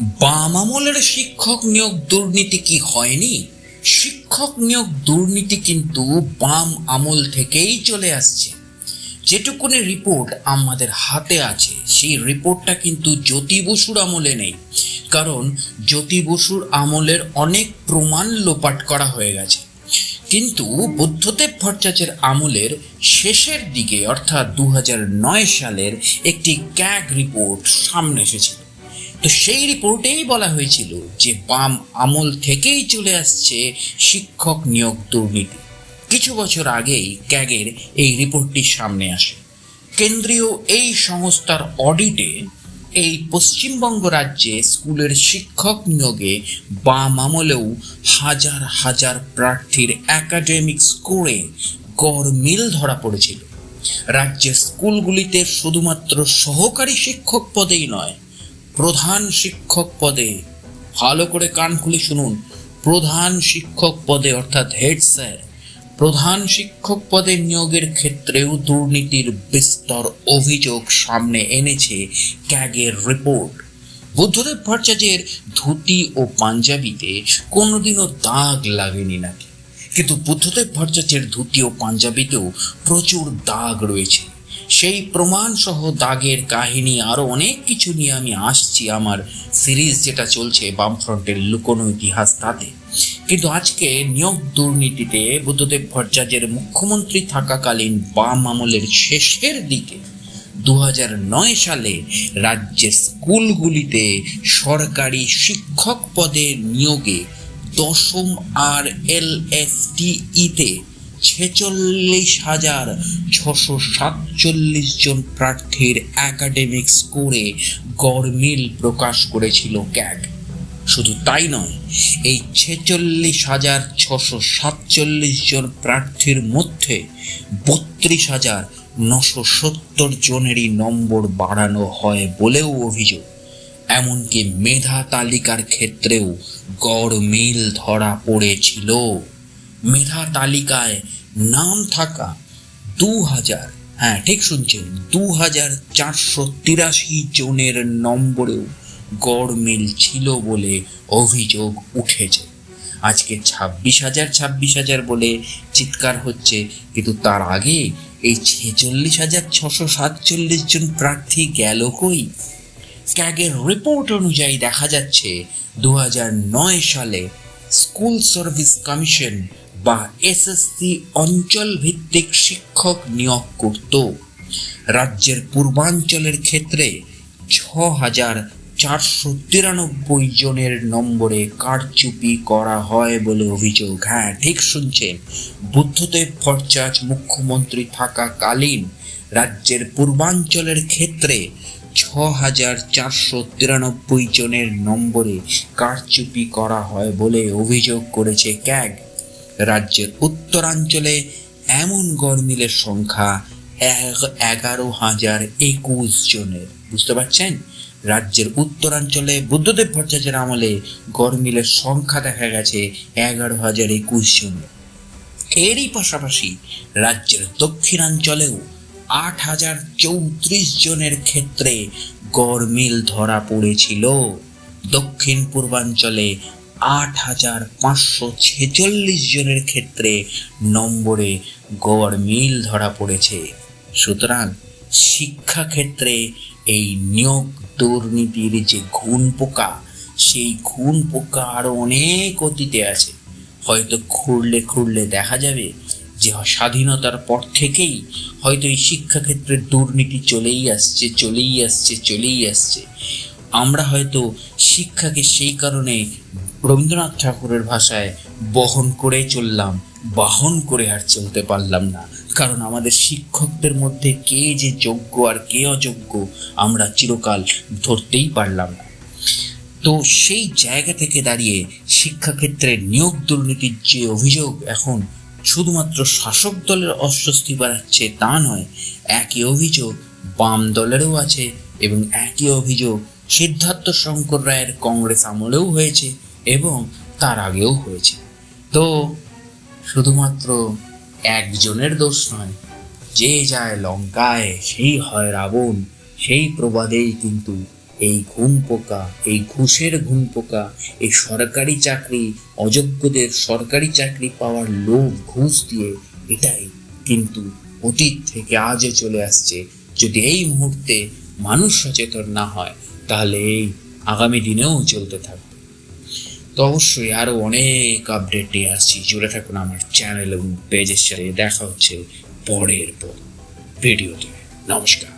বাম আমলের শিক্ষক নিয়োগ দুর্নীতি কি হয়নি? শিক্ষক নিয়োগ দুর্নীতি কিন্তু বাম আমল থেকেই চলে আসছে। যেটুকুনি রিপোর্ট আমাদের হাতে আছে, সেই রিপোর্টটা কিন্তু জ্যোতি বসুর আমলে নেই। কারণ জ্যোতি বসুর আমলের অনেক প্রমাণ লোপাট করা হয়ে গেছে। কিন্তু বুদ্ধদেব ভট্টাচার্যের আমলের শেষের দিকে, অর্থাৎ দু সালের একটি ক্যাগ রিপোর্ট সামনে এসেছিল। তো সেই রিপোর্টেই বলা হয়েছিল যে বাম আমল থেকেই চলে আসছে শিক্ষক নিয়োগ দুর্নীতি। কিছু বছর আগেই ক্যাগের এই রিপোর্টটি সামনে আসে। কেন্দ্রীয় এই সংস্থার অডিটে এই পশ্চিমবঙ্গ রাজ্যে স্কুলের শিক্ষক নিয়োগে বাম আমলেও হাজার হাজার প্রার্থীর একাডেমিক স্কোরে গড় মিল ধরা পড়েছিল। রাজ্যের স্কুলগুলিতে শুধুমাত্র সহকারী শিক্ষক পদেই নয় প্রধান শিক্ষক পদে, ভালো করে কান খুলে শুনুন, প্রধান শিক্ষক পদে অর্থাৎ হেড স্যার, প্রধান শিক্ষক পদে নিয়োগের ক্ষেত্রেও দুর্নীতির বিস্তর অভিযোগ সামনে এনেছে ক্যাগের রিপোর্ট। বুদ্ধদেব ভট্টাচার্যের ধুতি ও পাঞ্জাবিতে কোনোদিনও দাগ লাগেনি নাকি? কিন্তু বুদ্ধদেব ভট্টাচার্যের ধুতি ও পাঞ্জাবিতেও প্রচুর দাগ রয়েছে। সেই প্রমাণ সহ দাগের কাহিনী আরও অনেক কিছু নিয়ে আমি আসছি আমার সিরিজ যেটা চলছে বামফ্রন্টের লুকোনো ইতিহাস তাতে। কিন্তু আজকে নিয়োগ দুর্নীতিতে বুদ্ধদেব ভট্টাচার্যের মুখ্যমন্ত্রী থাকাকালীন বাম আমলের শেষের দিকে দু সালে রাজ্যের স্কুলগুলিতে সরকারি শিক্ষক পদে নিয়োগে দশম আর এল এস টিইতে ছেচল্লিশ হাজার ছশো সাতচল্লিশ জন প্রার্থীর একাডেমিক স্কোরে গড়মিল প্রকাশ করেছিল ক্যাগ। শুধু তাই নয়, এই ছেচল্লিশ হাজার ছশো সাতচল্লিশ জন প্রার্থীর মধ্যে বত্রিশ হাজার নশো সত্তর জনেরই নম্বর বাড়ানো হয় বলেও অভিযোগ। এমনকি মেধা তালিকার ক্ষেত্রেও গড় মিল ধরা পড়েছিল। মেধা তালিকায় নাম থাকা দু হাজার হ্যাঁ ঠিক শুনছেন দু হাজার চারশো তিরাশি জনের নম্বরেও গড় মিল ছিল বলে অভিযোগ উঠেছে। আজকে ছাব্বিশ হাজার ছাব্বিশ হাজার বলে চিৎকার হচ্ছে, কিন্তু তার আগে এই ছেচল্লিশ হাজার ছশো সাতচল্লিশ জন প্রার্থী গেল কই? ক্যাগের রিপোর্ট অনুযায়ী দেখা যাচ্ছে দু নয় সালে স্কুল সার্ভিস কমিশন বা এসএসসি অঞ্চল ভিত্তিক শিক্ষক নিয়োগ করত। রাজ্যের পূর্বাঞ্চলের ক্ষেত্রে ছ হাজার চারশো তিরানব্বই জনের নম্বরে কারচুপি করা হয় বলে অভিযোগ। হ্যাঁ ঠিক শুনছেন। বুদ্ধদেব ভট্টাচ মুখ্যমন্ত্রী থাকাকালীন রাজ্যের পূর্বাঞ্চলের ক্ষেত্রে ছ হাজার চারশো তিরানব্বই জনের নম্বরে কারচুপি করা হয় বলে অভিযোগ করেছে ক্যাগ। রাজ্যের উত্তরাঞ্চলে এমন গরমিলের সংখ্যা এগারো হাজার একুশ জনের। বুঝতে পারছেন? রাজ্যের উত্তরাঞ্চলে বুদ্ধদেব ভট্টাচার্যের আমলে গরমিলের সংখ্যা দেখা গেছে এগারো হাজার একুশ জনের। এরই পাশাপাশি রাজ্যের দক্ষিণাঞ্চলেও আট হাজার চৌত্রিশ জনের ক্ষেত্রে গরমিল ধরা পড়েছিল। দক্ষিণ পূর্বাঞ্চলে আট হাজার পাঁচশো ছেচল্লিশ জনের ক্ষেত্রে নম্বরে গড় মিল ধরা পড়েছে। সুতরাং শিক্ষাক্ষেত্রে এই নিয়োগ দুর্নীতির যে ঘুণ পোকা সেই ঘুণ পোকা আরও অনেক অতীতে আছে। হয়তো খুঁড়লে খুঁড়লে দেখা যাবে যে স্বাধীনতার পর থেকেই হয়তো এই শিক্ষাক্ষেত্রে দুর্নীতি চলেই আসছে চলেই আসছে চলেই আসছে। আমরা হয়তো শিক্ষাকে সেই কারণে রবীন্দ্রনাথ ঠাকুরের ভাষায় বহন করে চললাম, বাহন করে আর চলতে পারলাম না। কারণ আমাদের শিক্ষকদের মধ্যে কে যে যোগ্য আর কে অযোগ্য আমরা চিরকাল ধরতেই পারলাম না। তো সেই জায়গা থেকে দাঁড়িয়ে শিক্ষাক্ষেত্রে নিয়োগ দুর্নীতির যে অভিযোগ এখন শুধুমাত্র শাসক দলের অস্বস্তি বাড়াচ্ছে তা নয়, একই অভিযোগ বাম দলেরও আছে এবং একই অভিযোগ সিদ্ধার্থ শঙ্কর রায়ের কংগ্রেস আমলেও হয়েছে এবং তার আগেও হয়েছে। তো শুধুমাত্র একজনের দোষ নয়, যে যায় লঙ্কায় সেই হয় রাবণ, সেই প্রবাদেই কিন্তু এই ঘুম পোকা, এই ঘুষের ঘুম পোকা, এই সরকারি চাকরি, অযোগ্যদের সরকারি চাকরি পাওয়ার লোভ, ঘুষ দিয়ে এটাই কিন্তু অতীত থেকে আজও চলে আসছে। যদি এই মুহূর্তে মানুষ সচেতন না হয় তাহলে এই আগামী দিনেও চলতে থাকবে তো অবশ্যই আরও অনেক আপডেট নিয়ে আসছি। জুড়ে থাকুন আমার চ্যানেল এবং পেজের সাথে। দেখা হচ্ছে পরের পর ভিডিওতে নমস্কার।